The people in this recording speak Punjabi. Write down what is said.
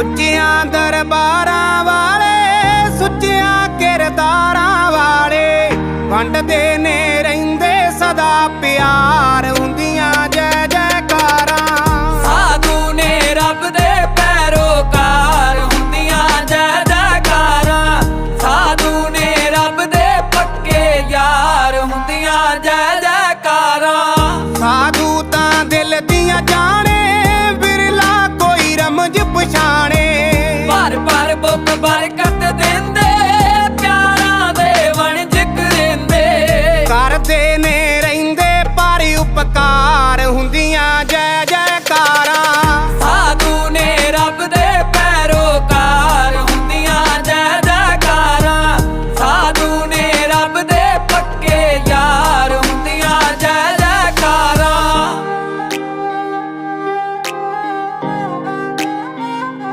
ਉੱਚੀਆਂ ਦਰਬਾਰਾਂ ਵਾਲੇ ਸੁੱਚੀਆਂ ਕਿਰਦਾਰਾਂ ਵਾਲੇ। ਵੰਡਦੇ ਨੇ ਰਹਿੰਦੇ ਸਦਾ ਪਿਆਰ ਹੁੰਦੀਆਂ ਜੈ ਜੈਕਾਰਾਂ। ਸਾਧੂ ਨੇ ਰੱਬ ਦੇ ਪੈਰੋਕਾਰ ਹੁੰਦੀਆਂ ਜੈ ਜੈਕਾਰਾਂ। ਸਾਧੂ ਨੇ ਰੱਬ ਦੇ ਪੱਕੇ ਯਾਰ ਹੁੰਦੀਆਂ ਜੈ ਜੈਕਾਰਾਂ। ਸਾਧੂ ਤਾਂ ਦਿਲ ਦੀਆਂ ਜਾਣੇ ਬਿਰਲਾ ਕੋਈ ਰਮਜ ਪਛਾਣੇ everybody go.